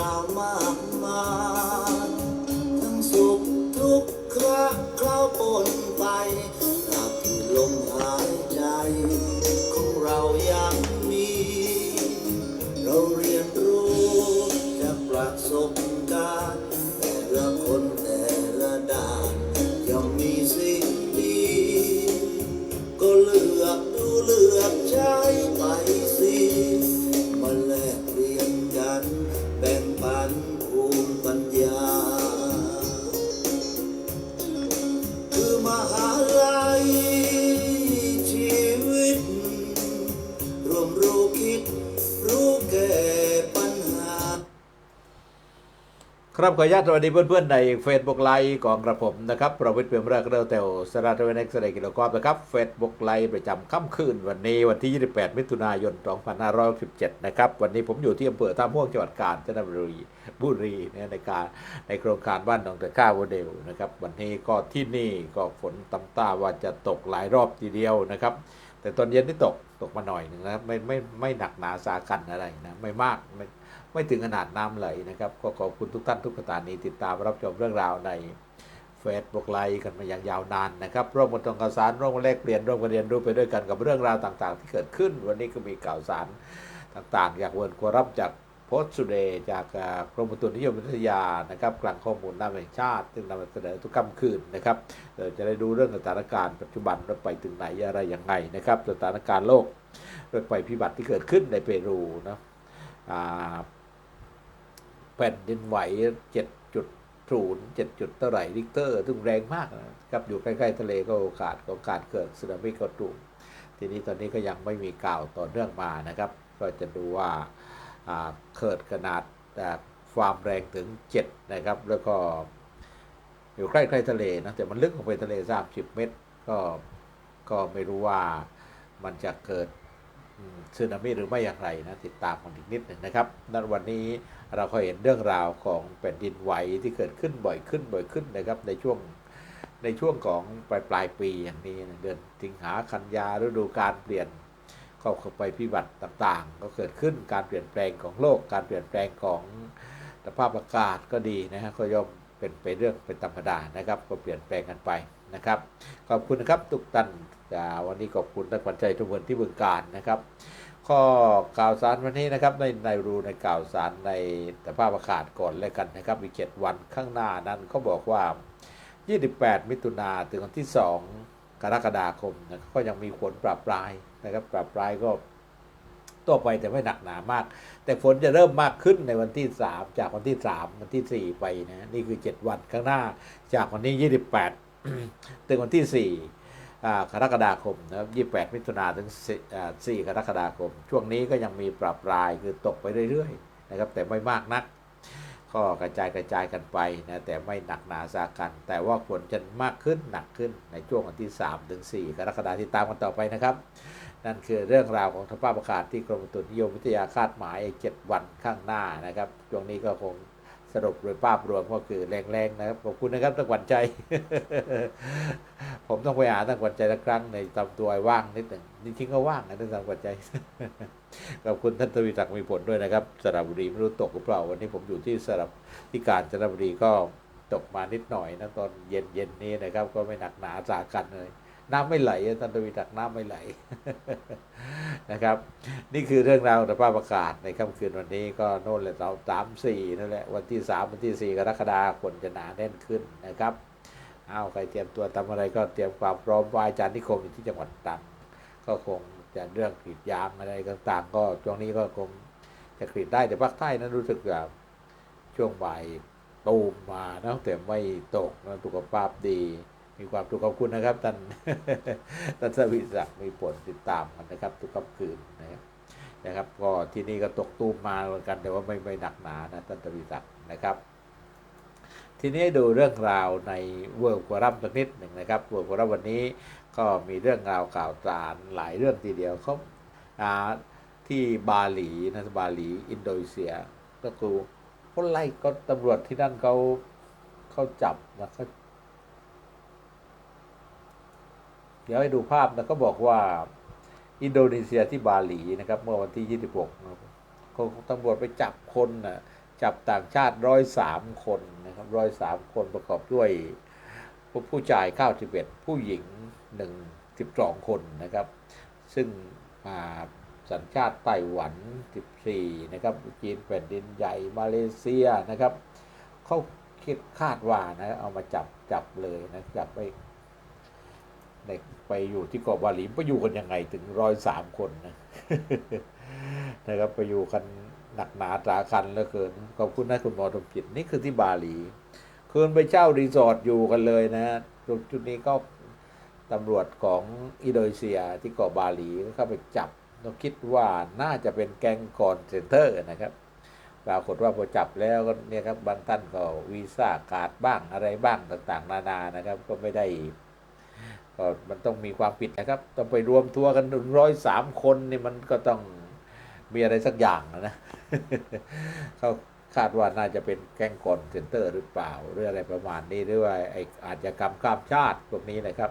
รา ครับขออนุญาตสวัสดีเพื่อนๆใน Facebook ไลฟ์ของกระผมนะครับประวิทย์เพียมเรกเรือเตลสราทเวเน็กซ์เดกิโลกรอบนะครับ Facebook ไลฟ์ประจำค่ำคืนวันนี้วันที่ 28 มิถุนายน 2567 นะครับ วันนี้ผมอยู่ที่อำเภอท่าม่วงจังหวัดกาญจนบุรีบุรีเนี่ยในการในโครงการบ้านหนองตะข้าวโมเดลนะครับวันนี้ก็ที่นี่ก็ฝนตำตาว่าจะตกหลายรอบทีเดียวนะครับ แต่ตอนเย็นนี่ตกตกมาหน่อยหนึ่งนะไม่ไม่ไม่หนักหนาสากันอะไรนะไม่มาก ไม่ถึงขนาดน้ำไหลนะครับ ก็ขอบคุณทุกท่านทุกสถานีติดตามรับชมเรื่องราวในเฟซบุ๊กไลฟ์กันมาอย่างยาวนานนะครับ ร่วมกันตรงข่าวสารร่วมกันแลกเปลี่ยนร่วมกันเรียนรู้ไปด้วยกันกับเรื่องราวต่างๆ ที่เกิดขึ้น วันนี้ก็มีข่าวสารต่างๆจากเวิร์นควรับจากโพสต์สุเดจากกรมอุตุนิยมวิทยานะครับกลางข้อมูลน้ำแห่งชาติซึ่งนำมาเสนอทุกค่ำคืนนะครับเดี๋ยวจะได้ดูเรื่องสถานการณ์ปัจจุบันว่าไปถึงไหนอะไรยังไงนะครับสถานการณ์โลกเรื่องภัยพิบัติที่เกิดขึ้นในเปรูนะอ่า แผ่นดินไหว7.0 7จุดเท่าไหร่ริกเตอร์ซึ่งแรงมากนะครับอยู่ใกล้ ๆ ทะเลก็โอกาสของการเกิดสึนามิก็สูงทีนี้ตอนนี้ก็ยังไม่มีกล่าวต่อเนื่องมานะครับ ก็จะดูว่าเกิดขนาดอ่ความแรงถึง 7 นะครับ แล้วก็อยู่ใกล้ๆทะเลนะแต่มันลึกลงไปทะเล30เมตร ก็ก็ไม่รู้ว่ามันจะเกิด สึนามิหรือไม่อย่างไรนะติดตามกันอีกนิดหนึ่งนะครับนั้นวันนี้เราก็เห็นเรื่องราวของแผ่นดินไหวที่เกิดขึ้นบ่อยขึ้นบ่อยขึ้นนะครับในช่วงในช่วงของปลายปลายปีอย่างนี้นะเดือนสิงหากันยาฤดูการเปลี่ยนเข้าเข้าไปพิบัติต่างๆ ก็เกิดขึ้นการเปลี่ยนแปลงของโลก การเปลี่ยนแปลงของสภาพอากาศก็ดีนะฮะก็ย่อมเป็นไปเรื่องเป็นธรรมดานะครับ ก็เปลี่ยนแปลงกันไปนะครับขอบคุณนะครับทุกท่าน วันนี้ขอบคุณท่านขวัญใจทุกคนที่บึงการนะครับข้อข่าวสารวันนี้นะครับในในรูในข่าวสารในสภาพอากาศก่อนแล้วกันนะครับ อีกเจ็ดวันข้างหน้านั้นเขาบอกว่า 28 มิถุนาถึงวันที่ 2 กรกฎาคมนะก็ยังมีฝนปรับปลายนะครับ ปรับปลายก็ตัวไปแต่ไม่หนักหนามาก แต่ฝนจะเริ่มมากขึ้นในวันที่ 3 จากวันที่ 3 วันที่ 4 ไปนะนี่คือ 7 วันข้างหน้า จากวันนี้ 28 ถึงวันที่4อ่ กรกฎาคมนะครับ28 มิถุนาถึง4อ่กรกฎาคม ช่วงนี้ก็ยังมีปรับรายคือตกไปเรื่อยๆนะครับแต่ไม่มากนัก ก็กระจายกระจายกันไปนะแต่ไม่หนักหนาสากัน แต่ว่าฝนจะมากขึ้นหนักขึ้นในช่วงวันที่ 3 ถึง 4 กรกฎาคมที่ตามกันต่อไปนะครับ นั่นคือเรื่องราวของสภาพอากาศที่กรมอุตุนิยมวิทยาคาดหมาย 7 วันข้างหน้านะครับช่วงนี้ก็คง สรุปโดยภาพรวมก็คือแรงๆนะครับขอบคุณนะครับตั้งวัญใจ ผมต้องไปหาตั้งวัญใจสักครั้งในตำตัวว่างนิดหนึ่งจริงๆก็ว่างนะตั้งวัญใจขอบคุณท่านทวีศักดิ์มีผลด้วยนะครับสระบุรีไม่รู้ตกหรือเปล่าวันนี้ผมอยู่ที่สระที่การสระบุรีก็ตกมานิดหน่อยนะตอนเย็นเย็นๆนี้นะครับ ก็ไม่หนักหนาสากันเลย น้ำไม่ไหลอะท่านทวีศักดิ์น้ำไม่ไหลนะครับ นี่คือเรื่องราวสภาพอากาศในค่ำคืนวันนี้ก็โน่นแหละเราสามสี่นั่นแหละวันที่สามวันที่สี่กรกฎาคมฝนจะหนาแน่นขึ้นนะครับเอาใครเตรียมตัวทำอะไรก็เตรียมความพร้อมไหวอาจารย์นิคมอยู่ที่จังหวัดตรังก็คงจะเรื่องกรีดยางอะไรต่างๆ ก็ช่วงนี้ก็คงจะกรีดได้แต่ภาคใต้นั้นรู้สึกแบบช่วงบ่ายตูมมานะแต่ไม่ตกนะสุขภาพดี มีความสุขขอบคุณนะครับท่านท่านสวิศักดิ์มีผลติดตามกันนะครับ ทุกค่ำคืนนะครับนะครับ ก็ที่นี่ก็ตกตูมมาเหมือนกัน แต่ว่าไม่ไม่หนักหนานะท่านสวิศักดิ์นะครับ ทีนี้ดูเรื่องราวในเวิร์กวรัมสักนิดหนึ่งนะครับเวิร์กวรัมวันนี้ก็มีเรื่องราวข่าวสารหลายเรื่องทีเดียวเขาที่บาหลีนะบาหลีอินโดนีเซียก็คือเขาไล่ก็ตำรวจที่นั่นเขาเขาจับนะเขาเดี๋ยวให้ดูภาพนะก็บอกว่าอินโดนีเซียที่บาหลีนะครับ เมื่อวันที่ 26นะครับเขาตำรวจไปจับคนนะจับต่างชาติร้อยสามคนนะครับร้อยสามคนประกอบด้วยผู้ชายเก้าสิบเอ็ดผู้หญิงหนึ่งสิบสองคนนะครับ ซึ่งมาสัญชาติไต้หวัน14นะครับ จีนแผ่นดินใหญ่มาเลเซียนะครับเขาคิดคาดว่านะเอามาจับจับเลยนะจับไปใน ไปอยู่ที่เกาะบาหลีไปอยู่กันยังไงถึงร้อยสามคนนะนะครับไปอยู่กันหนักหนาตราคันเหลือเกินขอบคุณนะคุณหมอสมจิตนี่คือที่บาหลีคืนไปเช่ารีสอร์ทอยู่กันเลยนะจุดจุดนี้ก็ตำรวจของอินโดนีเซียที่เกาะบาหลีก็เข้าไปจับเราคิดว่าน่าจะเป็นแก๊งคอนเซนเตอร์นะครับปรากฏว่าพอจับแล้วก็เนี่ยครับบางท่านก็วีซ่าขาดบ้างอะไรบ้างต่างๆ นานานะครับ ก็ไม่ได้ ก็มันต้องมีความผิดนะครับ ต้องไปรวมตัวกันร้อยสามคนนี่มันก็ต้องมีอะไรสักอย่างนะเขาคาดว่าน่าจะเป็นแก๊งคอนเซ็นเตอร์หรือเปล่า หรืออะไรประมาณนี้หรือว่าไออาชญากรรมข้ามชาติพวกนี้นะครับ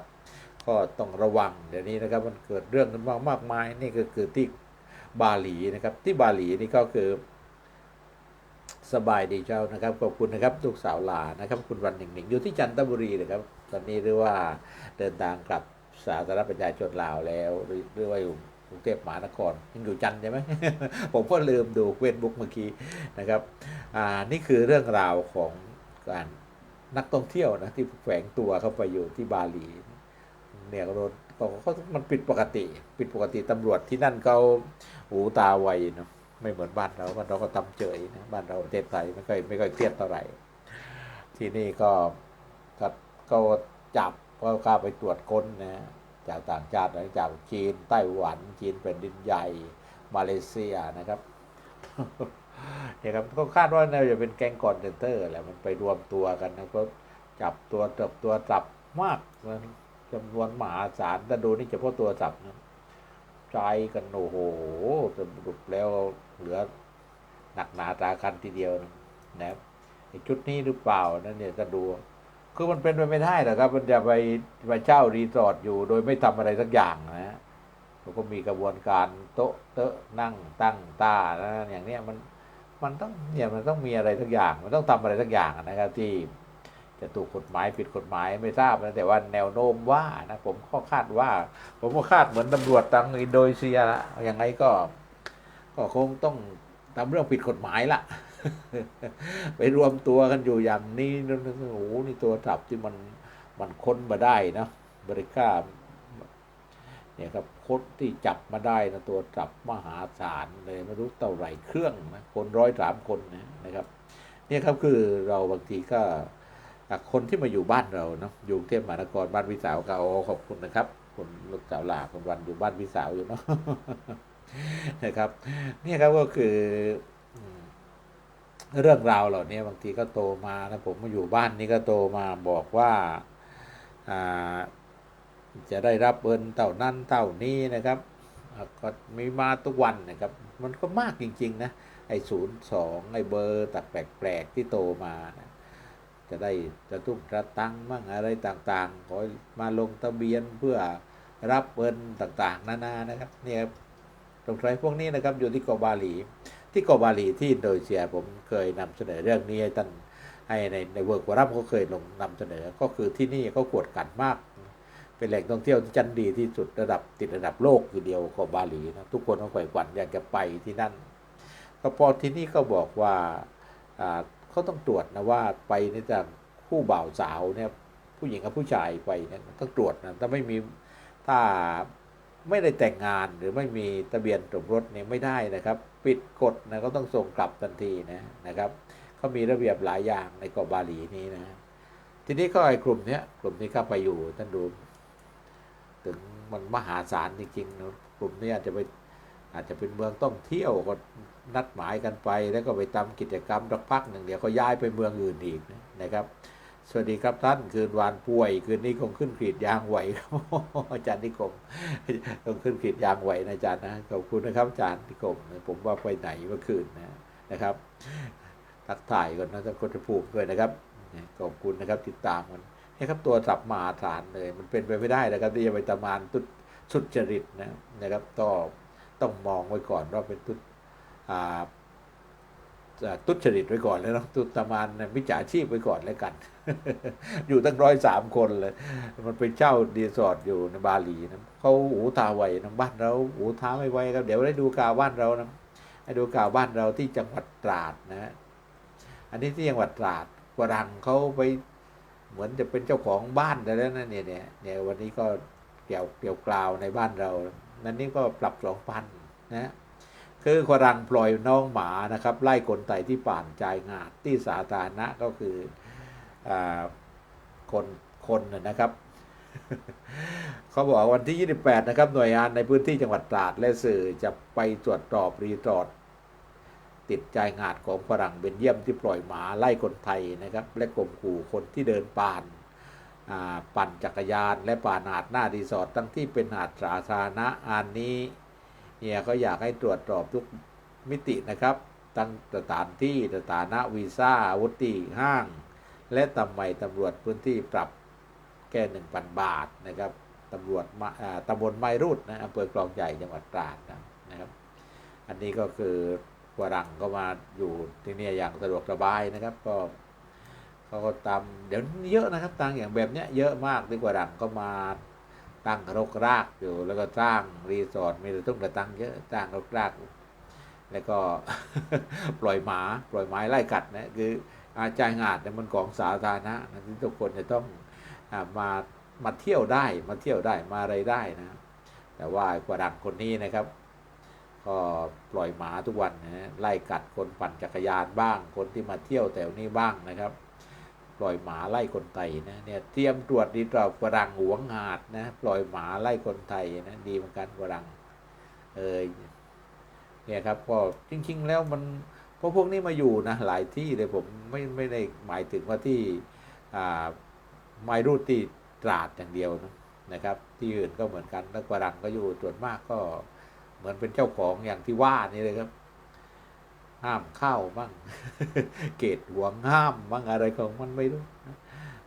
ก็ต้องระวังเดี๋ยวนี้นะครับ มันเกิดเรื่องกันมากมากมายนี่ก็คือที่บาหลีนะครับ ที่บาหลีนี่ก็คือ สบายดีเจ้านะครับ ขอบคุณนะครับลูกสาวหลานะครับ คุณวันหนึ่งหนึ่งอยู่ที่จันทบุรีนะครับ ตอนนี้หรือว่าเดินทางกลับสาธารณประชาชนลาวแล้วหรือหรือว่าอยู่กรุงเทพมหานครยังอยู่จันใช่ไหมผมก็ลืมดูเฟซบุ๊กเมื่อกี้นะครับอ่านี่คือเรื่องราวของการนักท่องเที่ยวนะที่แฝงตัวเข้าไปอยู่ที่บาหลีเนี่ยก็โดนบอกว่าเขามันผิดปกติผิดปกติตำรวจที่นั่นเขาหูตาไวเนาะ ไม่เหมือนบ้านเราบ้านเราก็ตำเจยนะบ้านเราประเทศไทยไม่ค่อยไม่ค่อยเครียดเท่าไหร่ ที่นี่ก็ก็ก็จับก็เข้าไปตรวจค้นนะจากต่างชาติจากจีนไต้หวัน จีนแผ่นดินใหญ่ มาเลเซียนะครับเนี่ยครับก็คาดว่าน่าจะเป็นแก๊งคอนเทนเตอร์แหละมันไปรวมตัวกันนะก็จับตัวจับตัวจับมากนะจำนวนมหาศาลแต่ดูนี่เฉพาะตัวจับนะ ใจกันโอ้โหสรุปแล้วเหลือหนักหนาตาคันทีเดียวนะครับชุดนี้หรือเปล่านั่นเนี่ยจะดูคือมันเป็นไปไม่ได้หรอกครับ มันจะไปไปเช่ารีสอร์ทอยู่ โดยไม่ทำอะไรสักอย่างนะมันก็มีกระบวนการโต๊ะเตะนั่งตั้งตานะอย่างเนี้ยมันมันต้องเนี่ยมันต้องมีอะไรสักอย่าง มันต้องทำอะไรสักอย่างนะครับที่ จะถูกกฎหมายผิดกฎหมายไม่ทราบนะแต่ว่าแนวโน้มว่านะผมก็คาดว่า ผมก็คาดเหมือนตำรวจทางอินโดนีเซียละยังไงก็ ก็คงต้องทำเรื่องผิดกฎหมายละไปรวมตัวกันอยู่อย่างนี้โอ้โหนี่ตัวจับที่มันมันค้นมาได้นะบริค่าเนี่ยครับคนที่จับมาได้นะตัวจับมหาศาลเลยไม่รู้เท่าไหร่เครื่องนะคนร้อยสามคนนะครับ เนี่ยครับคือเราบางทีก็ คนที่มาอยู่บ้านเราเนาะอยู่เทพมหานครบ้านพี่สาวก็โอ้ขอบคุณนะครับคุณลูกสาวหลาคุณวันอยู่บ้านพี่สาวอยู่เนาะนะครับนี่ครับก็คือเรื่องราวเหล่านี้บางทีก็โตมานะผมมาอยู่บ้านนี้ก็โตมาบอกว่าาจะได้รับเงินเท่านั้นเท่านี้นะครับ ก็มีมาทุกวันนะครับ มันก็มากจริง ๆ นะ ไอ้ศูนย์สองไอ้เบอร์ตัดแปลก ๆ ที่โตมานะ จะได้จะตุ้มกระตังมั่งอะไรต่างๆ ขอมาลงทะเบียนเพื่อรับเงินต่างๆ นานานะครับเนี่ยตรงไรพวกนี้นะครับอยู่ที่เกาะบาหลี ที่เกาะบาหลีที่อินโดนีเซียผมเคยนำเสนอเรื่องนี้ให้ท่านให้ในในเวิร์กวอรัมเขาเคยลงนำเสนอ ก็คือที่นี่เขากวดกันมาก เป็นแหล่งท่องเที่ยวที่ชั้นดีที่สุดระดับติดระดับโลกทีเดียวเกาะบาหลีนะทุกคนต้องใฝ่ฝันอยากจะไปที่นั่นก็พอที่นี่ก็บอกว่า เขาต้องตรวจนะว่าไปในจากคู่บ่าวสาวเนี่ยผู้หญิงกับผู้ชายไปเนี่ยต้องตรวจนะถ้าไม่มีถ้าไม่ได้แต่งงานหรือไม่มีทะเบียนสมรสเนี่ยไม่ได้นะครับ ปิดกฎนะก็ต้องส่งกลับทันทีนะนะครับเขามีระเบียบหลายอย่างในเกาะบาหลีนี้นะ ทีนี้ก็ไอ้กลุ่มเนี้ยกลุ่มนี้เข้าไปอยู่ท่านดู ถึงมันมหาศาลจริงๆนะกลุ่มนี้อาจจะไป อาจจะเป็นเมืองต้องเที่ยวก็นัดหมายกันไปแล้วก็ไปทำกิจกรรมสักพักหนึ่งเดี๋ยวก็ย้ายไปเมืองอื่นอีกนะครับ สวัสดีครับท่านคืนวานป่วย คืนนี้คงขึ้นขีดยางไหวครับอาจารย์นิคมคงขึ้นขีดยางไหวนะอาจารย์นะขอบคุณนะครับอาจารย์นิคมผมว่าไปไหนเมื่อคืนนะนะครับทักทายก่อนนะท่านคนภูมิด้วยนะครับขอบคุณนะครับติดตามกันนี่ครับตัวสับมาฐานเลย มันเป็นไปไม่ได้นะครับที่จะไปตำมานตุสุจริตนะนะครับต้อ ต้องมองไว้ก่อนว่าเป็นตุอ่าอ่าทุจริตไว้ก่อนเลยเนะตุตมานมิจฉาชีพไว้ก่อนแล้วกัน อยู่ตั้งร้อยสามคนเลย มันไปเช่ารีสอร์ทอยู่ในบาหลีนะเขาหูตาไวนะบ้านเราหูตาไม่ไวครับเดี๋ยวได้ดูกาวบ้านเรานะให้ดูกาวบ้านเราที่จังหวัดตราดนะฮะอันนี้ที่จังหวัดตราดฝรั่งเขาไปเหมือนจะเป็นเจ้าของบ้านแต่แล้วนะเนี่ยเนี่ยเนี่ยวันนี้ก็เกี่ยวเกี่ยวกล่าวในบ้านเรา นั้นนี่ก็ปรับสองพันนะคือฝรั่งปล่อยน้องหมานะครับ ไล่คนไตที่ป่านชายงาดที่สาธารณะก็คืออคนคนนะครับเขาบอกวันที่ 28 นะครับ หน่วยงานในพื้นที่จังหวัดตราดและสื่อจะไปตรวจสอบรีสอร์ทติดใจงาดของฝรั่งเบนเยียมที่ปล่อยหมาไล่คนไทยนะครับ และข่มขู่คนที่เดินป่าน ปั่นจักรยานและป่านหาดหน้ารีสอร์ททั้งที่เป็นหาดสาธารณะอันนี้เนี่ยเขาอยากให้ตรวจสอบทุกมิตินะครับ ตั้งสถานที่สถานะวีซ่าอาวุธห้าง และตำไมตำรวจพื้นที่ปรับแก้หนึ่งพันบาทนะครับตำรวจมาตำบลไมรุดนะอำเภอคลองใหญ่จังหวัดตราดนะครับ อันนี้ก็คือฝรั่งก็มาอยู่ที่เนี่ยอย่างสะดวกสบายนะครับก็ เขาก็ตามเดี๋ยวนี้เยอะนะครับตังอย่างแบบเนี้ยเยอะมากที่ฝรั่งก็มาตั้งรกรากอยู่ แล้วก็สร้างรีสอร์ทมีแต่ทุ่งกระตังเยอะสร้างรกราก แล้วก็ปล่อยหมาปล่อยไม้ไล่กัดนะคืออาชายงาดเนี่ยมันของสาธารณะนะที่ทุกคนจะต้องอมามาเที่ยวได้มาเที่ยวได้มาอะไรได้นะ แต่ว่ากวดังคนนี้นะครับ ก็ปล่อยหมาทุกวันนะไล่กัดคนปั่นจักรยานบ้าง คนที่มาเที่ยวแถวนี้บ้างนะครับ ปล่อยหมาไล่คนไทยนะเนี่ยเตรียมตรวจดีตรอบฝรั่งหวงหาดนะปล่อยหมาไล่คนไทยนะดีเหมือนกันฝรั่งเออเนี่ยครับก็จริง ๆ แล้วมันเพราะพวกนี้มาอยู่นะหลายที่เลยผมไม่ไม่ได้หมายถึงว่าที่อ่าไมรูดที่ตราดอย่างเดียวนะนะครับ ที่อื่นก็เหมือนกันแล้วฝรั่งก็อยู่ส่วนมากก็เหมือนเป็นเจ้าของอย่างที่ว่านี่เลยครับ ห้ามเข้าบ้าง เกตหวงห้ามบ้างอะไรของมันไม่รู้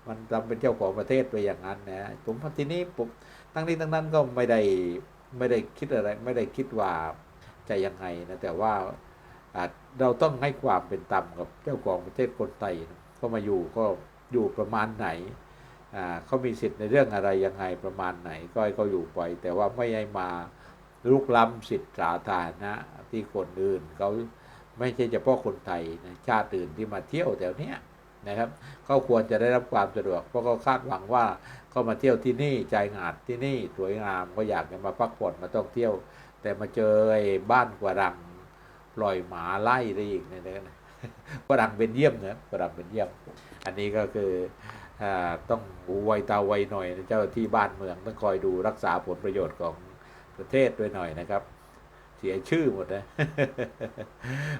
มันทำเป็นเจ้าของประเทศไปอย่างนั้นนะผมว่าทีนี้ผมทั้งนี้ทั้งนั้นก็ไม่ได้ไม่ได้คิดอะไร ไม่ได้คิดว่าจะยังไงนะแต่ว่าเราต้องให้ความเป็นธรรมกับเจ้าของประเทศคนไทยนะก็มาอยู่ก็อยู่ประมาณไหนเขามีสิทธิ์ในเรื่องอะไรยังไงประมาณไหน ก็ให้เขาอยู่ไป แต่ว่าไม่ให้มาลุกล้ำสิทธิสาธารณะที่คนอื่นเขา ไม่ใช่เฉพาะคนไทยนะชาติอื่นที่มาเที่ยวแถวเนี้ยนะครับเขาควรจะได้รับความสะดวก เพราะเขาคาดหวังว่าเขามาเที่ยวที่นี่ใจหาดที่นี่สวยงามก็อยากจะมาพักผ่อนมาท่องเที่ยว แต่มาเจอบ้านกวารังปล่อยหมาไล่ได้อีกเนี่ยนะกวารังเป็นเยี่ยมนะกวารังเป็นเยี่ยม อันนี้ก็คืออต้องหูไวตาไวหน่อยนะเจ้าที่บ้านเมืองต้องคอยดูรักษาผลประโยชน์ของประเทศด้วยหน่อยนะครับ สียชื่อหมดนะ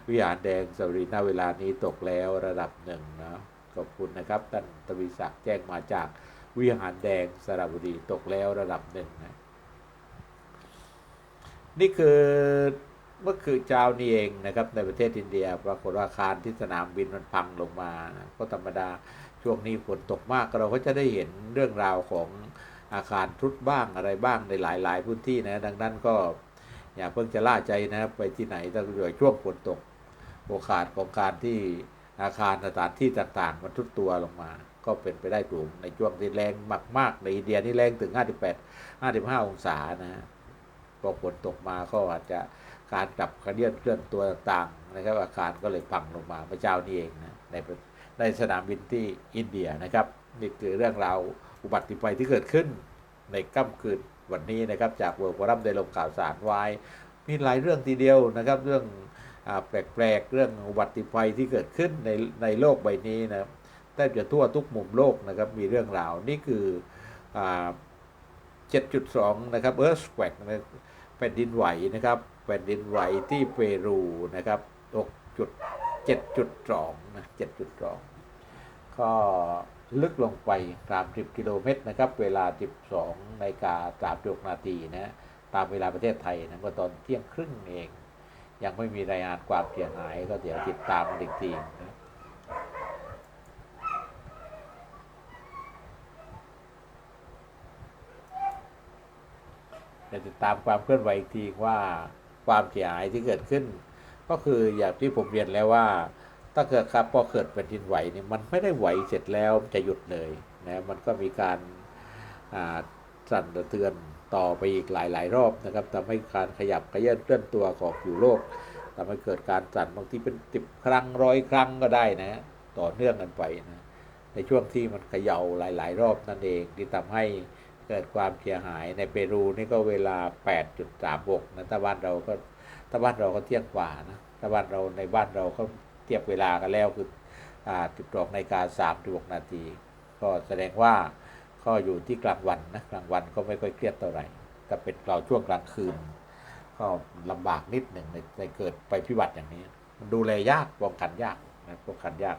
วิหารแดงสรีนาเวลานี้ตกแล้วระดับหนึ่งนะขอบคุณนะครับท่านทวีศักดิ์แจ้งมาจากวิหารแดงสระบุรีตกแล้วระดับหนึ่งนะนี่คือเมื่อคือเจ้านี่เองนะครับ ในประเทศอินเดีย ปรากฏว่าอาคารที่สนามบินมันพังลงมานะก็ธรรมดาช่วงนี้ฝนตกมากเราก็จะได้เห็นเรื่องราวของอาคารทรุดบ้างอะไรบ้างในหลาย ๆ พื้นที่นะ ดังนั้นก็ อย่าเพิ่งจะล่าใจนะครับไปที่ไหนต้องอยู่ช่วงฝนตก โอกาสของการที่อาคารสถานที่ต่างๆ มันทุดตัวลงมา ก็เป็นไปได้สูงในช่วงที่แรงมากๆ ในอินเดียนี่แรงถึง 58 55 องศานะฮะพอฝนตกมาก็อาจจะการกลับเคลื่อนเคลื่อนตัวต่างๆนะครับ อาคารก็เลยพังลงมาเมื่อเจ้านี้เองนะในในสนามบินที่อินเดียนะครับ นี่คือเรื่องราวอุบัติภัยที่เกิดขึ้นในค่ำคืน วันนี้นะครับจากเวิร์กฟอรัมได้ลงข่าวสารไว้ มีหลายเรื่องทีเดียวนะครับ เรื่องอแปลกๆ เรื่องอุบัติภัยที่เกิดขึ้นในในโลกใบนี้นะแทบจะทั่วทุกมุมโลกนะครับ มีเรื่องราวนี่คืออ่า7.2 นะครับเอิร์ธแควกแผ่นดินไหวนะครับแผ่นดินไหวที่เปรูนะครับ6.7.2นะ7.2ก็ ลึกลงไป 30 กิโลเมตรนะครับ เวลา 12นาฬิกา36นาทีนะ ตามเวลาประเทศไทยนะเมื่อตอนเที่ยงครึ่งเอง ยังไม่มีรายงานความเสียหาย ก็เดี๋ยวติดตามอีกทีนะจะติดตามความเคลื่อนไหวอีกทีว่าความเสียหายที่เกิดขึ้น ก็คืออย่างที่ผมเรียนแล้วว่า ถ้าเกิดครับพอเกิดแผ่นดินไหวเนี่ยมันไม่ได้ไหวเสร็จแล้วจะหยุดเลยนะมันก็มีการสั่นสะเทือนต่อไปอีกหลาย ๆ รอบนะครับทำให้การขยับขยื่นเคลื่อนตัวของผิวโลกทำให้เกิดการสั่นบางทีเป็นสิบครั้งร้อยครั้งก็ได้นะฮะต่อเนื่องกันไปนะในช่วงที่มันเขย่าหลาย ๆ รอบนั่นเองที่ทำให้เกิดความเสียหายในเปรูนี่ก็เวลา 8.36นะถ้าบ้านเราก็ถ้าบ้านเราก็เที่ยงกว่านะถ้าบ้านเราในบ้านเราก็ เทียบเวลากันแล้วคืออ่าติกในการสามหกนาที ก็แสดงว่าก็อยู่ที่กลางวันนะกลางวันก็ไม่ค่อยเครียดเท่าไหร่ถ้าเป็นเราช่วงกลางคืน ก็ลำบากนิดหนึ่งในในเกิดไปพิบัติอย่างนี้ มันดูแลยากป้องกันยากนะป้องกันยาก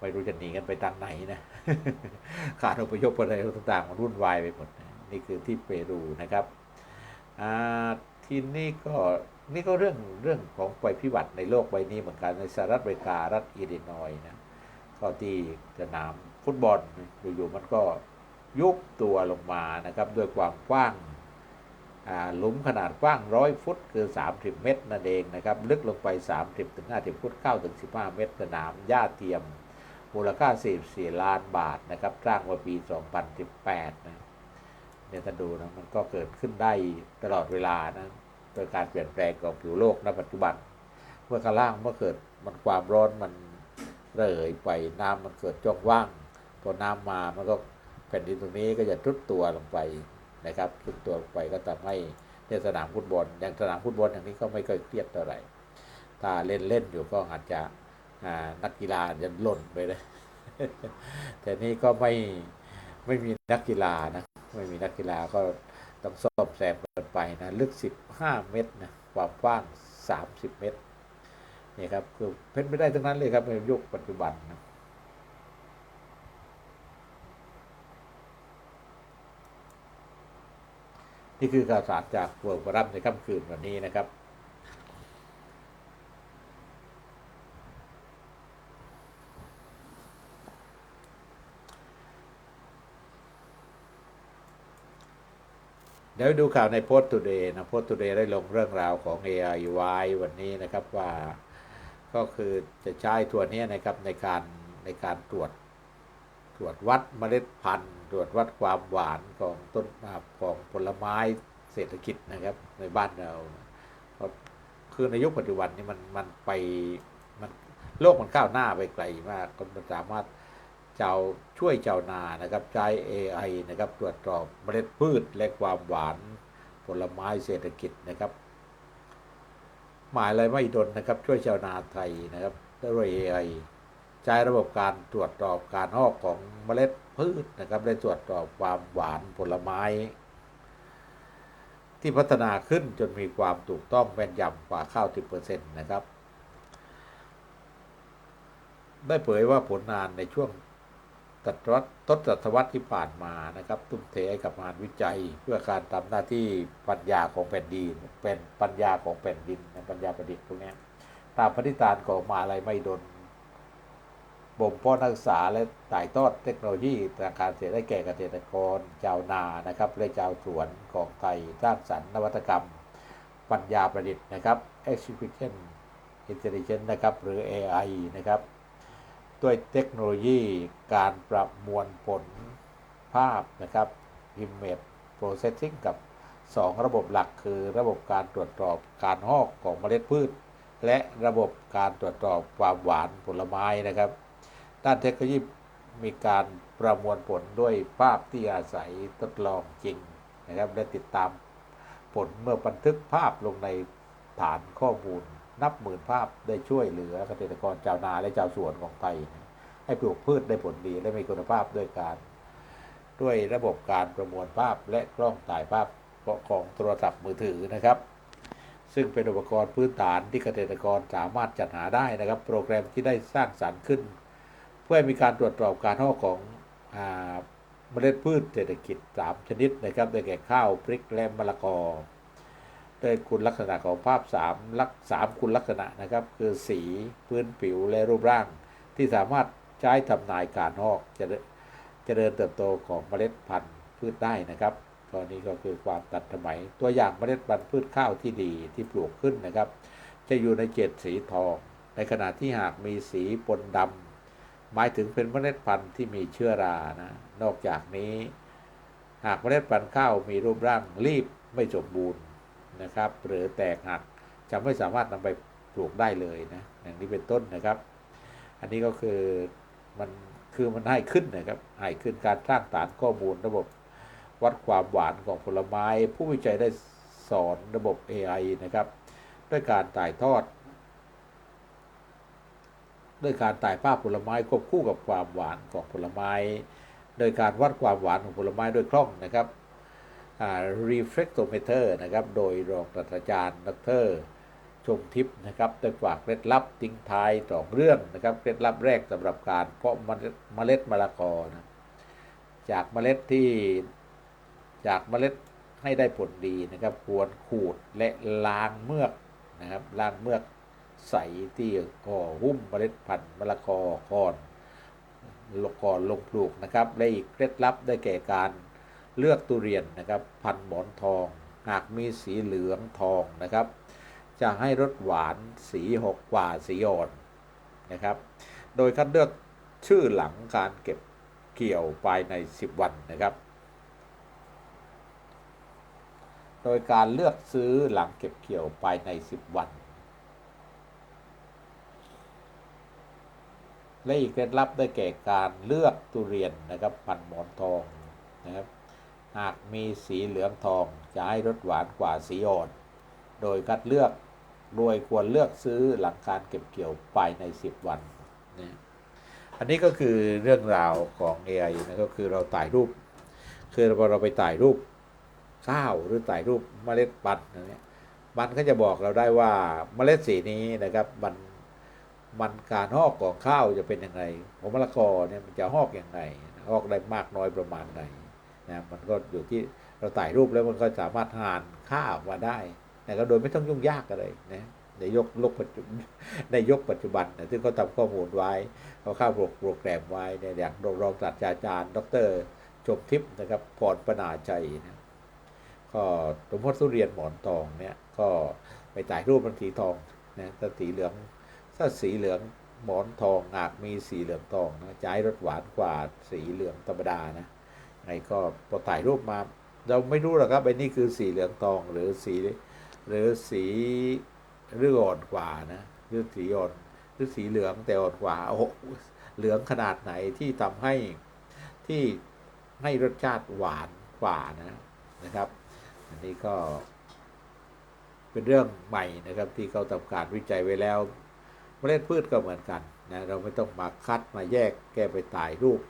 ไม่รู้จะหนีกันไปทางไหนนะขาดอพยพอะไรต่างๆมันรุ่นวายไปหมด นี่คือที่เปรูนะครับ ที่นี้ก็ นี่ก็เรื่องเรื่องของภัยพิบัติในโลกใบนี้เหมือนกันในสหรัฐอเมริการัฐอิลลินอยนะก็ที่สนามฟุตบอลอยู่ๆมันก็ยุบตัวลงมานะครับด้วยความกว้างอ่าหลุมขนาดกว้างร้อยฟุตคือ 30 เมตรนั่นเองนะครับลึกลงไป 30ถึง50 ฟุตเข้าถึง15 เมตร สนามหญ้าเทียมมูลค่า 44 ล้านบาทนะครับสร้างมาปี 2018 นะเนี่ยถ้าดูนะมันก็เกิดขึ้นได้ตลอดเวลานะ โดยการเปลี่ยนแปลงของผิวโลกณปัจจุบัน เมื่อข้างล่างเมื่อเกิดมันความร้อนมันระเหยไปน้ำมันเกิดช่องว่างพอน้ำมามันก็แผ่นดินตรงนี้ก็จะทุดตัวลงไปนะครับทุดตัวลงไปก็ทำให้ในสนามฟุตบอลอย่างสนามฟุตบอลอย่างนี้ก็ไม่เคยเครียดเท่าไหร่ถ้าเล่นเล่นอยู่ก็อาจจะนักกีฬาจะหล่นไปเลยแต่นี่ก็ไม่ไม่มีนักกีฬานะไม่มีนักกีฬาก็ ต้องซ่อมแซมกันไปนะลึก 15 เมตรนะความกว้าง 30 เมตรนี่ครับคือเพ้นไม่ได้ทั้งนั้นเลยครับในยุคปัจจุบันนะนี่คือข่าวสารจากเวิร์กรับในค่ำคืนวันนี้นะครับ เดี๋ยวดูข่าวในโพสต์ Today นะโพสต์ Today ได้ลงเรื่องราวของ AIY วันนี้นะครับว่าก็คือจะใช้ตัวนี้นะครับในการในการตรวจ ตรวจวัดเมล็ดพันธุ์ ตรวจวัดความหวานของต้นของผลไม้เศรษฐกิจนะครับ ในบ้านเราคือในยุคปัจจุบันนี้มันมันไปมันโลกมันก้าวหน้าไปไกลมากก็มันสามารถ เจ้าช่วยเจ้านานะครับใช้ AI นะครับตรวจสอบเมล็ดพืชและความหวานผลไม้เศรษฐกิจนะครับ หมายอะไรไม่ดนนะครับ ช่วยชาวนาไทยนะครับด้วย AI ใช้ระบบการตรวจสอบการออกของเมล็ดพืชนะครับได้ตรวจสอบความหวานผลไม้ ที่พัฒนาขึ้นจนมีความถูกต้องแม่นยำกว่าข้าว 10%นะครับ ได้เผยว่าผลงานในช่วง ตวรรษทศวรรษที่ผ่านมานะครับทุ่มเทให้กับงานวิจัย เพื่อการทำหน้าที่ปัญญาของแผ่นดินเป็นปัญญาของแผ่นดินนปัญญาประดิษฐ์พวกนี้ตามปฏิฐานของมหาลัยไม่ดนบ่มเพาะนักศึกษาและถ่ายทอดเทคโนโลยีทางการเกษตรให้แก่เกษตรกร ชาวนานะครับและชาวสวนของไทยสร้างสรรค์นวัตกรรม ปัญญาประดิษฐ์นะครับ execution intelligence นะครับหรือ AI นะครับ ด้วยเทคโนโลยีการประมวลผลภาพนะครับ Image Processing กับ 2 ระบบหลักคือระบบการตรวจสอบการหอกของเมล็ดพืช และระบบการตรวจสอบความหวานผลไม้นะครับ ด้านเทคโนโลยีมีการประมวลผลด้วยภาพที่อาศัยทดลองจริงนะครับและติดตามผลเมื่อบันทึกภาพลงในฐานข้อมูล นับหมื่นภาพได้ช่วยเหลือเกษตรกรชาวนาและชาวสวนของไทย ให้ปลูกพืชได้ผลดีและมีคุณภาพด้วยการ ด้วยระบบการประมวลภาพและกล้องถ่ายภาพของโทรศัพท์มือถือนะครับ ซึ่งเป็นอุปกรณ์พื้นฐานที่เกษตรกรสามารถจัดหาได้นะครับ โปรแกรมที่ได้สร้างสรรค์ขึ้น เพื่อให้มีการตรวจสอบการห่อของอเมล็ดพืชเศรษฐกิจ 3 ชนิดนะครับได้แก่ข้าวพริกและมะละกอ โดยคุณลักษณะของภาพ3ลักสามคุณลักษณะนะครับ คือสีพื้นผิวและรูปร่าง ที่สามารถใช้ทำนายการหอกจะเจริญเติบโตของเมล็ดพันธุ์พืชได้นะครับตอนนี้ก็คือความตัดสมัย ตัวอย่างเมล็ดพันธุ์พืชข้าวที่ดีที่ปลูกขึ้นนะครับ จะอยู่ในเกล็ดสีทอง ในขณะที่หากมีสีปนดำหมายถึงเป็นเมล็ดพันธุ์ที่มีเชื้อรานะนอกจากนี้ หากเมล็ดพันธุ์ข้าวมีรูปร่างรีบไม่สมบูรณ์ นะครับหรือแตกหักจะไม่สามารถนำไปปลูกได้เลยนะอย่างนี้เป็นต้นนะครับ อันนี้ก็คือมันคือมันให้ขึ้นนะครับให้ขึ้นการสร้างฐานข้อมูลระบบวัดความหวานของผลไม้ ผู้วิจัยได้สอนระบบ AI นะครับ ด้วยการถ่ายทอด ด้วยการถ่ายภาพผลไม้ควบคู่กับความหวานของผลไม้ โดยการวัดความหวานของผลไม้ด้วยกล้องนะครับ reflectometer นะครับ โดยรองศาสตราจารย์ดรชมทิพย์นะครับได้ฝากเคล็ดลับทิ้งท้ายสองเรื่องนะครับเคล็ดลับแรกสำหรับการเพาะเมล็ดเมล็ดมะละกอนะจากเมล็ดที่จากเมล็ดให้ได้ผลดีนะครับ ควรขูดและล้างเมือกนะครับล้างเมือกใสที่ก่อหุ้มเมล็ดพันธุ์มะละกอก่อนก่อนลงปลูกนะครับและอีกเคล็ดลับได้แก่การ เลือกตุเรียนนะครับ พันหมอนทอง หากมีสีเหลืองทองนะครับ จะให้รสหวานสีหกกว่าสีอ่อนนะครับ โดยคัดเลือกชื่อหลังการเก็บเกี่ยวภายใน 10 วันนะครับ โดยการเลือกซื้อหลังเก็บเกี่ยวภายใน 10 วันและอีกเคล็ดลับได้แก่การเลือกตุเรียนนะครับพันหมอนทองนะครับ หากมีสีเหลืองทอง จะให้รสหวานกว่าสีอ่อน โดยคัดเลือกโดยควรเลือกซื้อหลังการเก็บเกี่ยวภายใน 10 วันนะอันนี้ก็คือเรื่องราวของ AI นะก็คือเราถ่ายรูป คือพอเราไปถ่ายรูปข้าวหรือถ่ายรูปเมล็ดพันธุ์อะไรเนี่ยมันก็จะบอกเราได้ว่าเมล็ดสีนี้นะครับมันมันการหอกของข้าวจะเป็นยังไงของมะละกอเนี่ยมันจะหอกยังไงหอกได้มากน้อยประมาณไหน นะมันก็อยู่ที่เราถ่ายรูปแล้วมันก็สามารถหานค่าออกมาได้นะครับโดยไม่ต้องยุ่งยากอะไรนะในยกโลกปัจจุบันในยกปัจจุบันนะซึ่งเขาทำข้อมูลไว้เขาเข้าโปรแกรมไว้เนี่ยอย่างรองศาสตราจารย์ ดรชมทิพย์นะครับพรปนาใจนะก็สมมติทุเรียนหมอนทองเนี่ยก็ไปถ่ายรูปมันสีทองนะถ้าสีเหลืองถ้าสีเหลืองหมอนทองหากมีสีเหลืองทองนะจะให้รสหวานกว่าสีเหลืองธรรมดานะ ไงก็พอถ่ายรูปมา เราไม่รู้หรอกครับไอ้นี่คือสีเหลืองทองหรือสีหรือสีหรืออ่อนกว่านะหรือสีอ่อนหรือสีเหลืองแต่อ่อนกว่าโอ้เหลืองขนาดไหนที่ทำให้ที่ให้รสชาติหวานกว่านะนะครับ อันนี้ก็ เป็นเรื่องใหม่นะครับที่เขาทำการวิจัยไว้แล้วเมล็ดพืชก็เหมือนกันนะเราไม่ต้องมาคัดมาแยกแก้ไปถ่ายรูป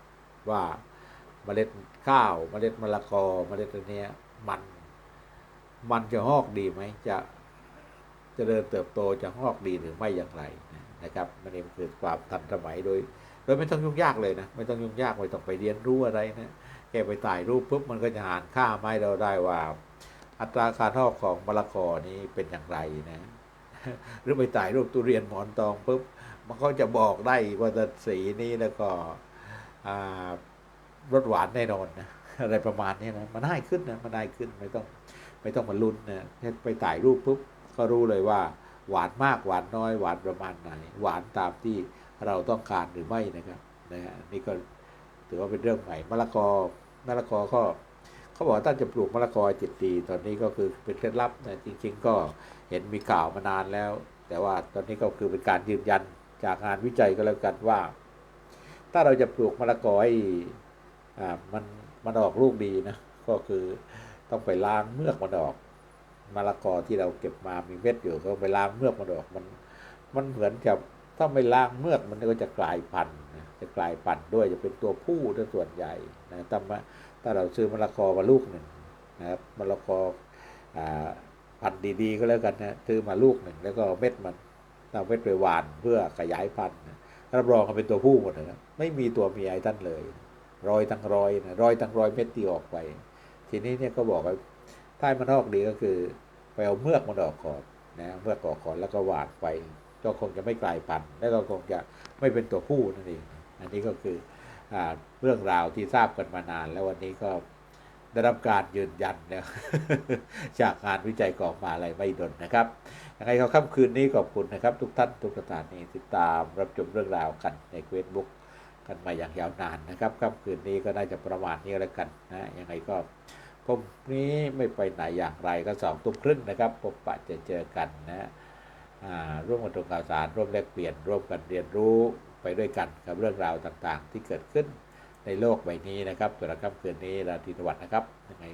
ว่าเมล็ด ข้าวเมล็ดมะละกอเมล็ดอันเนี้ยมัน มันจะหอกดีไหมจะจะเดินเติบโตจะหอกดีหรือไม่อย่างไรนะครับมันนี่คือความทันสมัยโดย โดยไม่ต้องยุ่งยากเลยนะไม่ต้องยุ่งยากไม่ต้องไปเรียนรู้อะไรนะแค่ไปถ่ายรูปปุ๊บมันก็จะหารค่าไม้เราได้ว่า อัตราการหอกของมะละกอนี้เป็นอย่างไรนะหรือไปถ่ายรูปตุเรียนหมอนทองปุ๊บมันก็จะบอกได้ว่าสีนี้แล้วก็อ่า รสหวานแน่นอนนะอะไรประมาณนี้นะมันง่ายขึ้นนะมันง่ายขึ้นไม่ต้องไม่ต้องมาลุ้นนะแค่ไปถ่ายรูปปุ๊บก็รู้เลยว่า หวานมากหวานน้อย หวานประมาณไหน หวานตามที่เราต้องการหรือไม่นะครับนะฮะนี่ก็ถือว่าเป็นเรื่องใหม่มะละกอมะละกอก็เขาบอกว่าถ้าจะปลูกมะละกอจิตดีตอนนี้ก็คือเป็นเคล็ดลับนะจริง ๆ ก็เห็นมีข่าวมานานแล้ว แต่ว่าตอนนี้ก็คือเป็นการยืนยันจากงานวิจัยก็แล้วกันว่า ถ้าเราจะปลูกมะละกอให อ่ามันมันออกลูกดีนะ ก็คือต้องไปล้างเมือกมันออกมะละกอที่เราเก็บมามีเม็ดอยู่ก็ไปล้างเมือกมันออกมัน มันเหมือนกับถ้าไม่ล้างเมือกมันก็จะกลายพันธุ์นะจะกลายพันธุ์ด้วยจะเป็นตัวผู้ถ้าส่วนใหญ่นะถ้ามาถ้าเราซื้อมะละกอมาลูกหนึ่งนะครับมะละกออ่าพันธุ์ดีๆก็แล้วกันนะซื้อมาลูกหนึ่งแล้วก็เม็ดมันเอาเม็ดไปหวานเพื่อขยายพันธุ์รับรองเขาเป็นตัวผู้หมดนะครับไม่มีตัวเมียไอ้ท่านเลย รอยตั้งรอยนะรอยตั้งรอยเม็ดที่ออกไป ทีนี้เนี่ยก็บอกว่าถ้ามันออกดีก็คือไปเอาเมือกมันออกก่อนนะเมือกออกก่อนแล้วก็หวานไป ก็คงจะไม่กลายพันธุ์และก็คงจะไม่เป็นตัวผู้นั่นเองอันนี้ก็คืออเรื่องราวที่ทราบกันมานาน แล้ววันนี้ก็ได้รับการยืนยันแล้วจากงานวิจัยของมาอะไรไม่ดนนะครับยังไงเขาค่ำคืนนี้ขอบคุณนะครับ ทุกท่านทุกสถานีติดตามรับชมเรื่องราวกันในเฟซบุ๊ก กันมาอย่างยาวนานนะครับค่ำคืนนี้ก็น่าจะประมาณนี้แล้วกันนะยังไงก็พบนี้ไม่ไปไหนอย่างไรก็สองทุ่มครึ่งนะครับพบปะจะเจอกันนะร่วมกันตรงข่าวสารร่วมแลกเปลี่ยน ร่วมกันเรียนรู้ไปด้วยกันกับเรื่องราวต่างๆ ที่เกิดขึ้นในโลกใบนี้นะครับสำหรับค่ำคืนนี้ราตรีสวัสดิ์นะครับยังไง